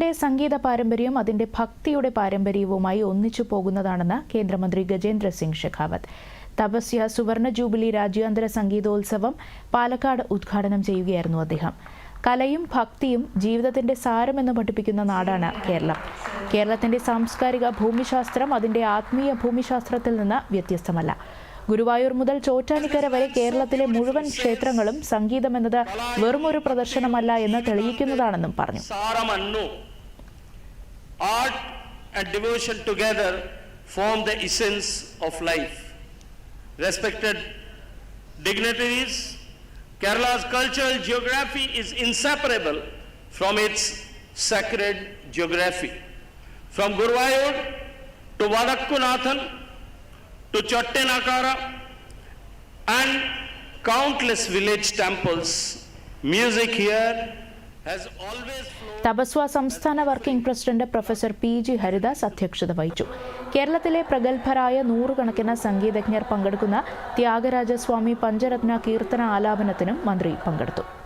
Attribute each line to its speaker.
Speaker 1: കേരളത്തിന്റെ സംഗീത പാരമ്പര്യവും അതിന്റെ ഭക്തിയുടെ പാരമ്പര്യവുമായി ഒന്നിച്ചു പോകുന്നതാണെന്ന് കേന്ദ്രമന്ത്രി ഗജേന്ദ്ര സിംഗ് ഷെഖാവത്ത് തപസ്യ സുവർണ ജൂബിലി രാജ്യാന്തര സംഗീതോത്സവം പാലക്കാട് ഉദ്ഘാടനം ചെയ്യുകയായിരുന്നു അദ്ദേഹം. കലയും ഭക്തിയും ജീവിതത്തിന്റെ സാരമെന്ന് പഠിപ്പിക്കുന്ന നാടാണ് കേരളം. കേരളത്തിന്റെ സാംസ്കാരിക ഭൂമിശാസ്ത്രം അതിന്റെ ആത്മീയ ഭൂമിശാസ്ത്രത്തിൽ നിന്ന് വ്യത്യസ്തമല്ല. ഗുരുവായൂർ മുതൽ ചോറ്റാനിക്കര വരെ കേരളത്തിലെ മുഴുവൻ ക്ഷേത്രങ്ങളും സംഗീതം എന്നത് വെറുമൊരു പ്രദർശനമല്ല എന്ന് തെളിയിക്കുന്നതാണെന്നും പറഞ്ഞു.
Speaker 2: Art and devotion together form the essence of life. Respected dignitaries, Kerala's cultural geography is inseparable from its sacred geography. From Guruvayur to Vadakkunathan to Chattanakara and countless village temples, music here.
Speaker 1: Thapasya സംസ്ഥാന working president professor P G Haridas അധ്യക്ഷത വഹിച്ചു. കേരളത്തിലെ പ്രഗത്ഭരായ നൂറുകണക്കിന് സംഗീതജ്ഞർ പങ്കെടുക്കുന്ന ത്യാഗരാജസ്വാമി പഞ്ചരത്ന കീർത്തന ആലാപനത്തിനും മന്ത്രി പങ്കെടുത്തു.